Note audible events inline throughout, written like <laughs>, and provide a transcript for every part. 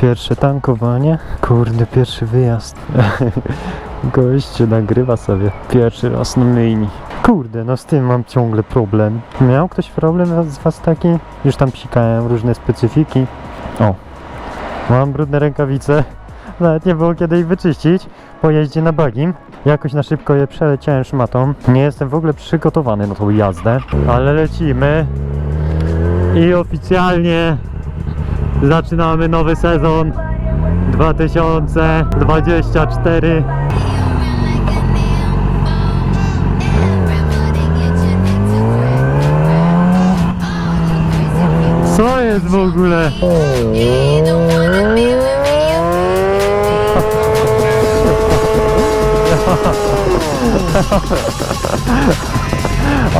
Pierwsze tankowanie. Kurde, pierwszy wyjazd. <laughs> Goście nagrywa sobie. Pierwszy raz na myjni. Kurde, no z tym mam ciągle problem. Miał ktoś problem z was taki? Już tam psikałem różne specyfiki. O, mam brudne rękawice. <laughs> Nawet nie było kiedy ich wyczyścić. Po jeździe na bagim. Jakoś na szybko je przeleciałem szmatą. Nie jestem w ogóle przygotowany na tą jazdę. Ale lecimy. I oficjalnie zaczynamy nowy sezon 2024. Co jest w ogóle? <laughs>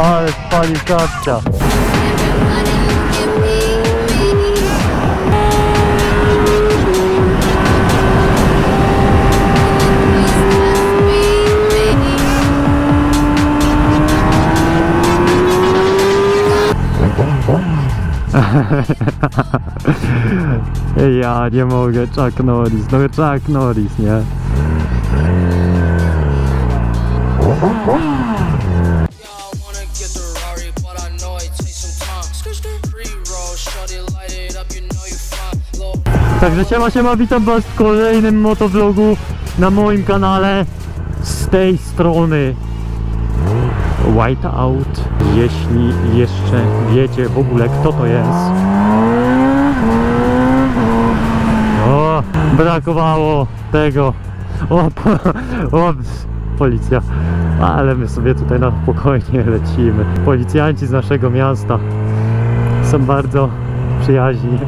Ale kapcia. Ja nie mogę, Chuck Norris, no Chuck Norris, nie? Także siema, siema, witam was w kolejnym motovlogu na moim kanale z tej strony Whiteout. Jeśli jeszcze wiecie w ogóle kto to jest. O, brakowało tego. O, po, <laughs> o, policja. Ale my sobie tutaj na spokojnie lecimy. Policjanci z naszego miasta są bardzo przyjaźni.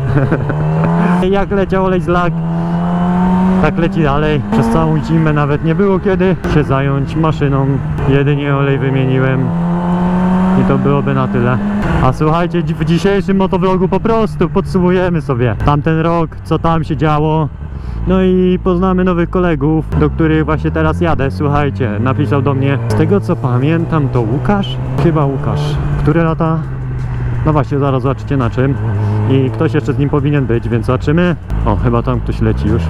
<laughs> Jak leciał olej z lak, tak leci dalej. Przez całą zimę nawet nie było kiedy się zająć maszyną. Jedynie olej wymieniłem i to byłoby na tyle. A słuchajcie, w dzisiejszym motovlogu po prostu podsumujemy sobie tamten rok, co tam się działo. No i poznamy nowych kolegów, do których właśnie teraz jadę. Słuchajcie, napisał do mnie, z tego co pamiętam to Łukasz? Chyba Łukasz. Które lata? No właśnie, zaraz zobaczycie na czym. I ktoś jeszcze z nim powinien być, więc zobaczymy. O, chyba tam ktoś leci już.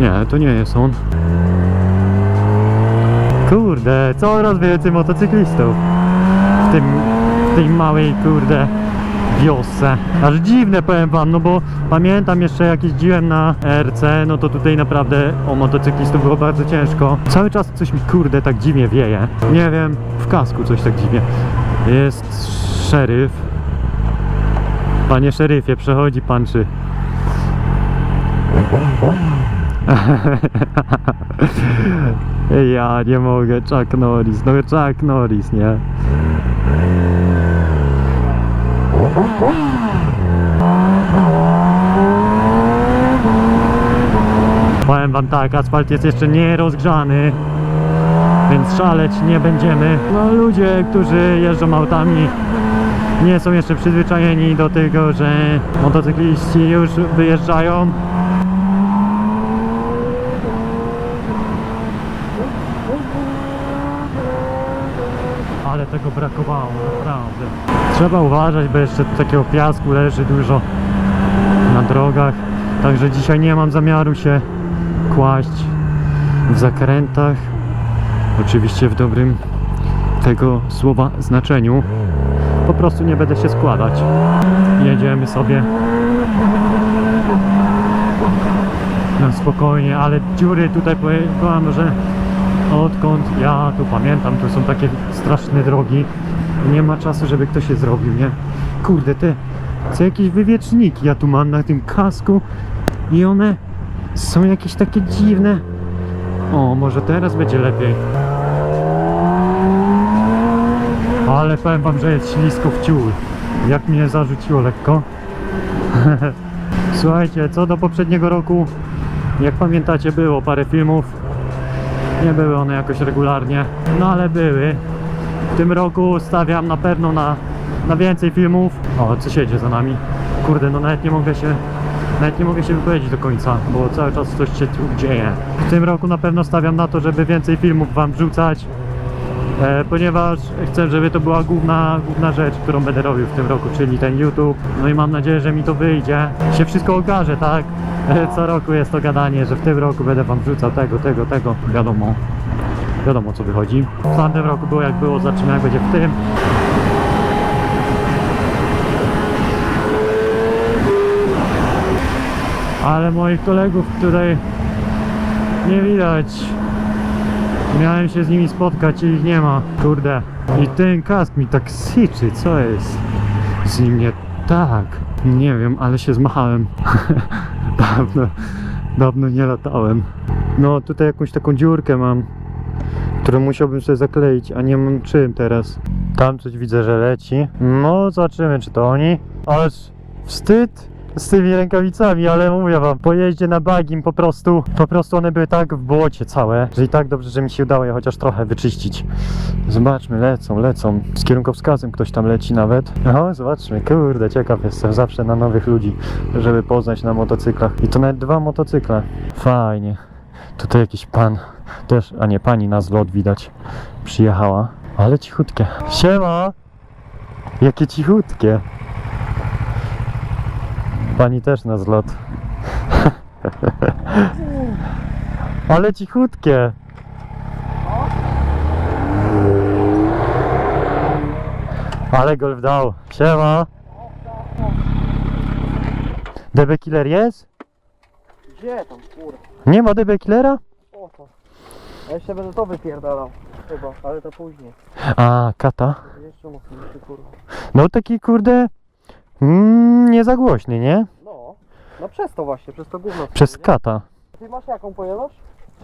Nie, to nie jest on. Kurde, coraz więcej motocyklistów. W tym, w tej małej, kurde, wiosce. Aż dziwne powiem wam, no bo pamiętam jeszcze jak jeździłem na RC, no to tutaj naprawdę o motocyklistów było bardzo ciężko. Cały czas coś mi kurde tak dziwnie wieje. Nie wiem, w kasku coś tak dziwnie. Jest szeryf. Panie szeryfie, przechodzi pan czy... <laughs> Ja nie mogę, Chuck Norris, no Chuck Norris, nie? Powiem wam tak, asfalt jest jeszcze nie rozgrzany, więc szaleć nie będziemy. No ludzie, którzy jeżdżą autami nie są jeszcze przyzwyczajeni do tego, że motocykliści już wyjeżdżają. Ale tego brakowało, naprawdę. Trzeba uważać, bo jeszcze takiego piasku leży dużo na drogach. Także dzisiaj nie mam zamiaru się kłaść w zakrętach. Oczywiście w dobrym tego słowa znaczeniu. Po prostu nie będę się składać. Jedziemy sobie na spokojnie, ale dziury tutaj powiem, że odkąd ja tu pamiętam, tu są takie straszne drogi. Nie ma czasu, żeby ktoś je zrobił, nie? Kurde, te co jakieś wywieczniki ja tu mam na tym kasku i one są jakieś takie dziwne. O, może teraz będzie lepiej. Ale powiem wam, że jest ślisko w ciul. Jak mnie zarzuciło lekko. <laughs> Słuchajcie, co do poprzedniego roku, jak pamiętacie, było parę filmów. Nie były one jakoś regularnie, no ale były. W tym roku stawiam na pewno na, na więcej filmów. O, co siedzie za nami? Kurde, no nawet nie mogę się nawet nie mogę się wypowiedzieć do końca, bo cały czas coś się tu dzieje. W tym roku na pewno stawiam na to, żeby więcej filmów wam wrzucać. e, ponieważ chcę, żeby to była główna, główna rzecz, którą będę robił w tym roku, czyli ten YouTube. No i mam nadzieję, że mi to wyjdzie. Się wszystko okaże, tak? E, co roku jest to gadanie, że w tym roku będę wam wrzucał tego, tego, tego. Wiadomo, wiadomo co wychodzi. W tamtym roku było jak było, zobaczymy jak będzie w tym. Ale moich kolegów tutaj nie widać. Miałem się z nimi spotkać i ich nie ma. Kurde. I ten kask mi tak syczy, co jest? Z nim nie tak. Nie wiem, ale się zmachałem. <laughs> dawno, dawno nie latałem. No tutaj jakąś taką dziurkę mam, którą musiałbym sobie zakleić, a nie mam czym teraz. Tam coś widzę, że leci. No, zobaczymy, czy to oni. Ale wstyd z tymi rękawicami, ale mówię wam, po jeździe na bagim po prostu, po prostu one były tak w błocie całe, że i tak dobrze, że mi się udało je chociaż trochę wyczyścić. Zobaczmy, lecą, lecą. Z kierunkowskazem ktoś tam leci nawet. No, zobaczmy, kurde, ciekaw jestem zawsze na nowych ludzi, żeby poznać na motocyklach. I to nawet dwa motocykle. Fajnie. Tutaj jakiś pan, też, a nie, pani na zlot widać, przyjechała. Ale cichutkie. Siema! Jakie cichutkie. Pani też na zlot. <laughs> Ale cichutkie. Ale golf dał. Siema. DB Killer jest? Gdzie tam, kurwa? Nie ma DB Killera? O to. Ja jeszcze będę to wypierdalał. Chyba, ale to później. A, kata. Jeszcze mocniejszy, kurwa. No taki kurde. Mm, nie za głośny, nie? No. No przez to właśnie, przez to gówno. Przez nie? kata. Ty masz jaką pojemność?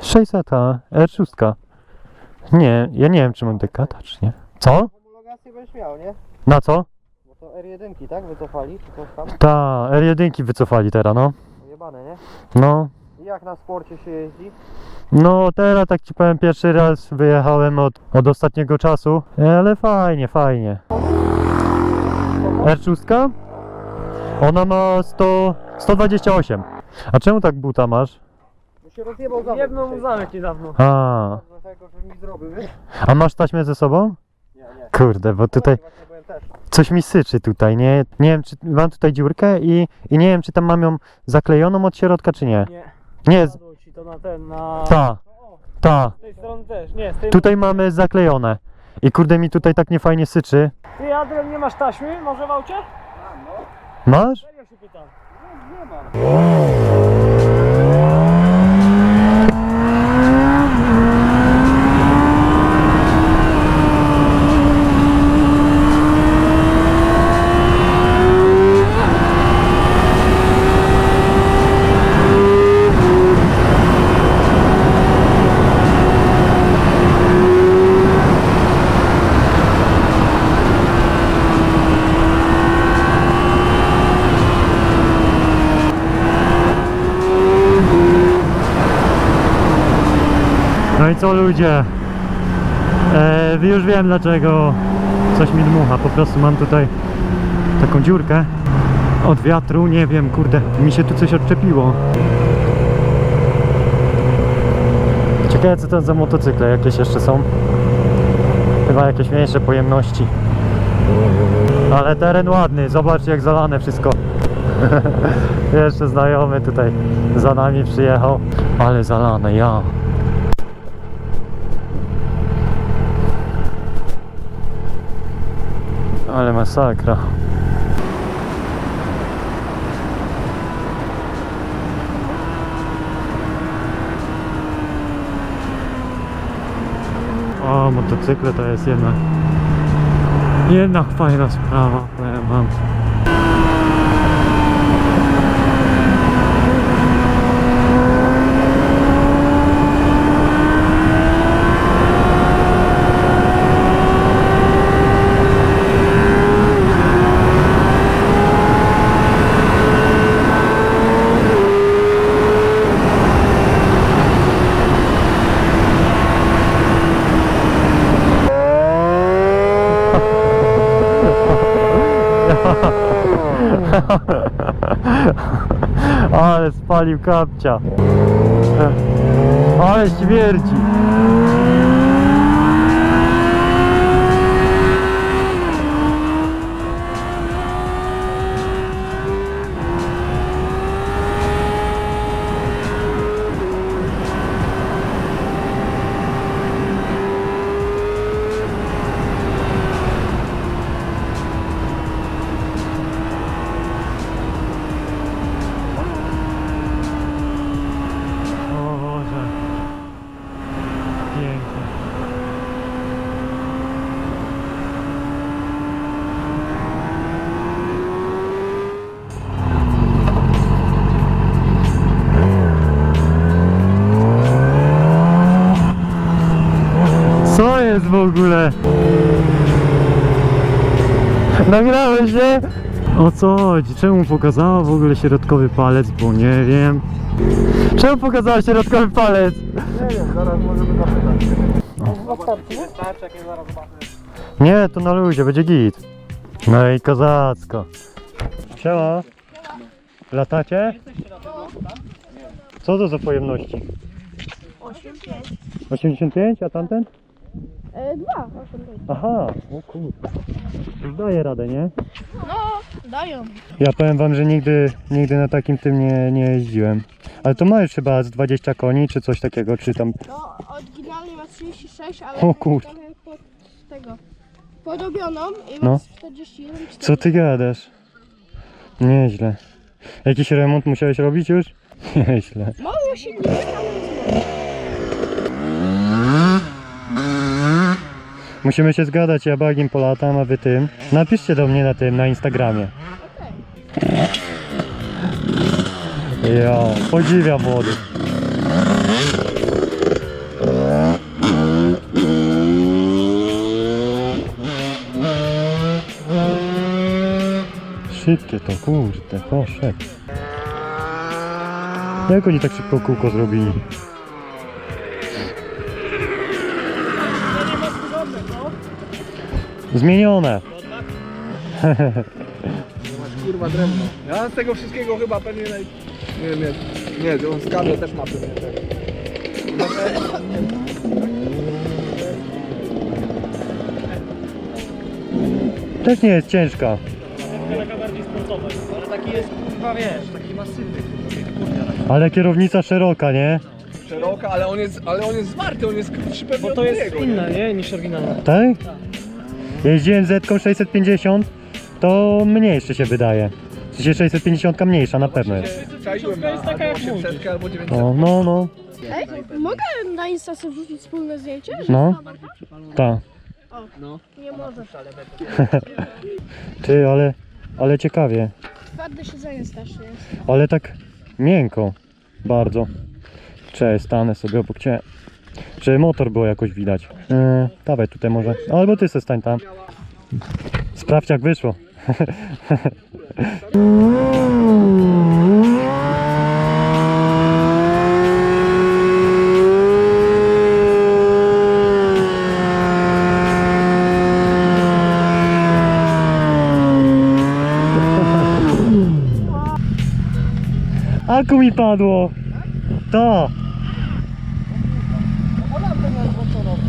600 R6. Nie, ja nie wiem czy mam dekata czy nie. Co? Homologację będziesz miał, nie? Na co? Bo to R1, tak? Wycofali, czy coś tam? Ta, R1 wycofali teraz, no. Jebane, nie? No, I jak na sporcie się jeździ? no teraz tak ci powiem, pierwszy raz wyjechałem od, od ostatniego czasu, ale fajnie, fajnie. R6? Ona ma 100, 128. A czemu tak buta masz? Bo się rozjebał zamek. Jedną dzisiaj. zamek niedawno. A, Dlatego, że mi zrobił, wiesz? a masz taśmę ze sobą? Nie, nie. Kurde, bo tutaj. Coś mi syczy tutaj, nie? Nie wiem, czy mam tutaj dziurkę i, i nie wiem, czy tam mam ją zaklejoną od środka, czy nie. Nie. Nie, z- Padło ci to na ten, na... ta, ta. Z tej strony też, nie, z tej... Tutaj mamy zaklejone. I kurde mi tutaj tak niefajnie syczy. Ty, Adrian, nie masz taśmy? Może w aucie? Masz? Serio się pytam. Co ludzie? E, już wiem dlaczego coś mi dmucha. Po prostu mam tutaj taką dziurkę od wiatru. Nie wiem, kurde, mi się tu coś odczepiło. Ciekawe co to za motocykle jakieś jeszcze są. Chyba jakieś mniejsze pojemności. Ale teren ładny, zobaczcie jak zalane wszystko. <laughs> Jeszcze znajomy tutaj za nami przyjechał. Ale zalane, ja. Ale masakra. O, motocykle to jest jednak jednak fajna sprawa, powiem wam. Ale spalił kapcia. Ale śmierdzi. Jest w ogóle? Nagrałeś się? O co chodzi? Czemu pokazała w ogóle środkowy palec? Bo nie wiem. Czemu pokazała środkowy palec? Nie wiem, zaraz możemy zapytać. Nie, to na luzie, będzie git. No i kozacko. Siema. Latacie? Co to za pojemności? 85. 85, a tamten? E, dwa, 85. Aha, o kurde. Już daje radę, nie? No, dają. Ja powiem wam, że nigdy, nigdy na takim tym nie, nie jeździłem. Ale to ma już chyba z 20 koni, czy coś takiego, czy tam... No, oryginalnie ma 36, ale O kur- trochę pod tego. Porobioną i No. ma 41, 40. Co ty gadasz? Nieźle. Jakiś remont musiałeś robić już? <laughs> Nieźle. Mało się nie ale Musimy się zgadać, ja bagiem polatam, a wy tym. Napiszcie do mnie na tym, na Instagramie. Ja, podziwiam młody. Szybkie to, kurde, poszedł. Jak oni tak szybko kółko zrobili? Zmienione. Kurwa drewno. Ja z tego wszystkiego chyba pewnie naj... Nie, nie, nie, on z kabel też ma pewnie tego. Też nie jest ciężka. Taka bardziej sportowa. Ale taki jest, chyba wiesz, taki masywny. Ale kierownica szeroka, nie? Szeroka, ale on jest, ale on jest zwarty, on jest krótszy pewnie Bo od to jest niego, inna, nie? Niż oryginalna. Tak? Jeździłem z 650, to mniejszy się wydaje. W sensie 650 mniejsza na pewno jest. Czaiłem na jest taka jak mówisz. 800 albo 900. No, no, no. Ej, mogę na Insta sobie wrzucić wspólne zdjęcie? No. Tak. Nie możesz. <laughs> Ty, ale, ale ciekawie. Twarde siedzenie strasznie jest. Ale tak miękko. Bardzo. Cześć, stanę sobie obok ciebie. Czy motor było jakoś widać? Yy, dawaj tutaj może. Albo ty se stań tam. Sprawdź jak wyszło. <laughs> Aku mi padło! To!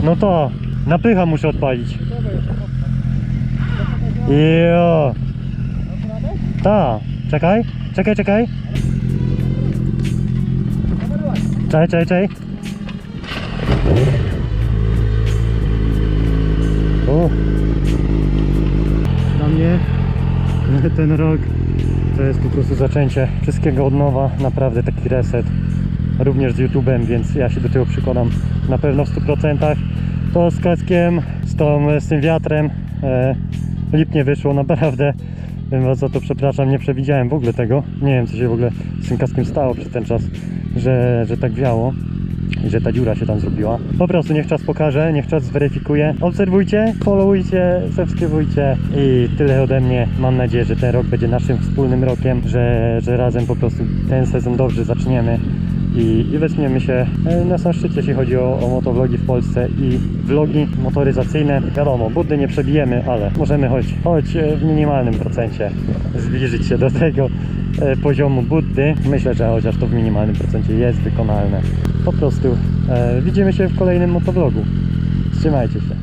No to! Napycha muszę odpalić. Jo! Ta! Czekaj, czekaj, czekaj. Czekaj, czekaj, czekaj. O! Dla mnie <laughs> ten rok to jest po prostu zaczęcie wszystkiego od nowa, naprawdę taki reset. Również z YouTube'em, więc ja się do tego przykładam na pewno w 100%. To z kaskiem, z, tą, z tym wiatrem e, lipnie wyszło, naprawdę. Wiem was za to przepraszam, nie przewidziałem w ogóle tego. Nie wiem co się w ogóle z tym kaskiem stało przez ten czas, że, że tak wiało i że ta dziura się tam zrobiła. Po prostu niech czas pokaże, niech czas zweryfikuje. Obserwujcie, followujcie, subskrybujcie i tyle ode mnie. Mam nadzieję, że ten rok będzie naszym wspólnym rokiem, że, że razem po prostu ten sezon dobrze zaczniemy i, i się e, na sam szczycie, jeśli chodzi o, o motovlogi w Polsce i vlogi motoryzacyjne. Wiadomo, buddy nie przebijemy, ale możemy choć, choć e, w minimalnym procencie zbliżyć się do <laughs> tego e, poziomu buddy. Myślę, że chociaż to w minimalnym procencie jest wykonalne. Po prostu e, widzimy się w kolejnym motovlogu. Trzymajcie się.